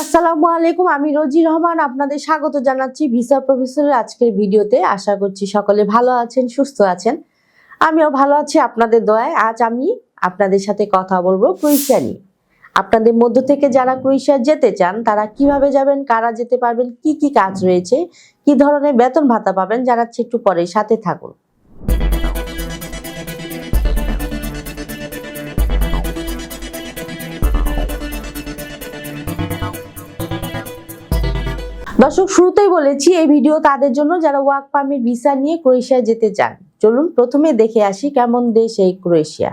আসসালামু আলাইকুম আমি রোজি রহমান, আপনাদের স্বাগত জানাচ্ছি ভিসা প্রফেসরের আজকের ভিডিওতে। আশা করছি সকলে ভালো আছেন, সুস্থ আছেন। আমিও ভালো আছি, আপনাদের দয়ায়। আজ আমি আপনাদের সাথে কথা বলব ক্রোয়েশিয়া নিয়ে। আপনাদের মধ্য থেকে যারা ক্রোয়েশিয়া যেতে চান, তারা কীভাবে যাবেন, কারা যেতে পারবেন, কি কি কাজ রয়েছে, কি ধরনের বেতন ভাতা পাবেন, জানাচ্ছি একটু পরে। সাথে থাকুন। দর্শক, শুরুতেই বলেছি, এই ভিডিও তাদের জন্য যারা ওয়ার্ক পারমিট ভিসা নিয়ে ক্রোয়েশিয়া যেতে চান। চলুন প্রথমে দেখে আসি কেমন দেশ এই ক্রোয়েশিয়া।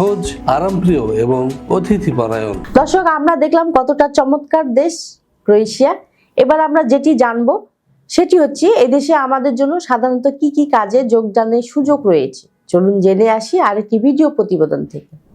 সহজ, আরামপ্রিয় এবং অতিথি পরায়ণ দর্শক, আমরা দেখলাম কতটা চমৎকার দেশ ক্রোয়েশিয়া। এবার আমরা যেটি জানব, সেটি হচ্ছে এদেশে আমাদের জন্য সাধারণত কি কি কাজে যোগদানের সুযোগ রয়েছে। চলুন জেনে আসি আর একটি ভিডিও প্রতিবেদন থেকে।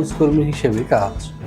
হাউস কর্মী হিসেবে কাজ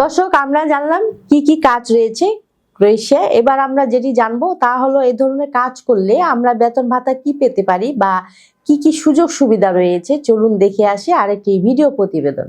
দর্শক, আমরা জানলাম কি কি কাজ রয়েছে ক্রোয়েশিয়া। এবার আমরা যেটি জানব তা হলো এই ধরনের কাজ করলে আমরা বেতন ভাতা কি পেতে পারি বা কি কি সুযোগ সুবিধা রয়েছে? চলুন দেখে আসি আরেকটি ভিডিও প্রতিবেদন।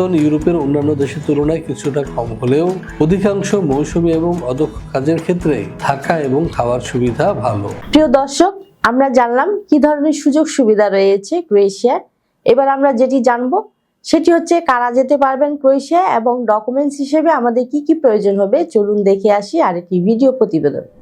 ইউরোপের অন্যান্য দেশের তুলনায় কিছুটা কম হলেও অধিকাংশ মৌসুমী এবং অদক্ষ কাজের ক্ষেত্রে থাকা এবং খাওয়ার সুবিধা ভালো। প্রিয় দর্শক, আমরা জানলাম কি ধরনের সুযোগ সুবিধা রয়েছে ক্রোয়েশিয়ায়। এবার আমরা যেটি জানব, সেটি হচ্ছে কারা যেতে পারবেন ক্রোয়েশিয়া এবং ডকুমেন্টস হিসেবে আমাদের কি কি প্রয়োজন হবে, চলুন দেখে আসি আরেকটি ভিডিও প্রতিবেদন।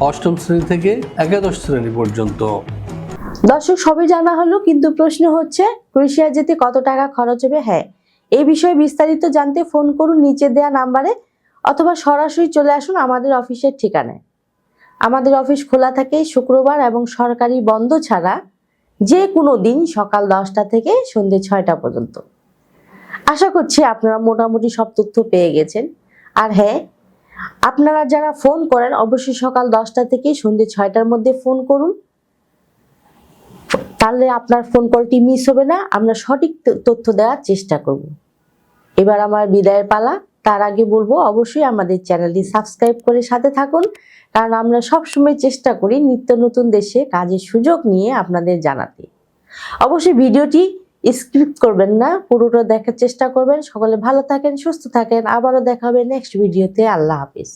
অষ্টম শ্রেণি থেকে একাদশ শ্রেণি পর্যন্ত। দর্শক, সবই জানা হলো, কিন্তু প্রশ্ন হচ্ছে ক্রোয়েশিয়া যেতে কত টাকা খরচ হবে? হ্যাঁ। এই বিষয়ে বিস্তারিত জানতে ফোন করুন নিচে দেওয়া নাম্বারে, অথবা সরাসরি চলে আসুন আমাদের অফিসের ঠিকানায়। আমাদের অফিস খোলা থাকে শুক্রবার এবং সরকারি বন্ধ ছাড়া যে কোনো দিন সকাল দশটা থেকে সন্ধ্যে ছয়টা পর্যন্ত। আশা করছি আপনারা মোটামুটি সব তথ্য পেয়ে গেছেন। আর হ্যাঁ আপনারা যারা ফোন করেন, অবশ্যই সকাল দশটা থেকে সন্ধ্যে ছয়টার মধ্যে ফোন করুন। তাহলে আপনার ফোন কলটি মিস হবে না। আমরা সঠিক তথ্য দেওয়ার চেষ্টা করব। এবার আমার বিদায়ের পালা। তার আগে বলব, অবশ্যই আমাদের চ্যানেলটি সাবস্ক্রাইব করে সাথে থাকুন। কারণ আমরা সবসময় চেষ্টা করি নিত্য নতুন দেশে কাজের সুযোগ নিয়ে আপনাদের জানাতে। অবশ্যই ভিডিওটি স্ক্রিপ্ট করবেন না, পুরোটা দেখার চেষ্টা করবেন। সকলে ভালো থাকেন, সুস্থ থাকেন। আবারও দেখা হবে নেক্সট ভিডিওতে আল্লাহ হাফিজ।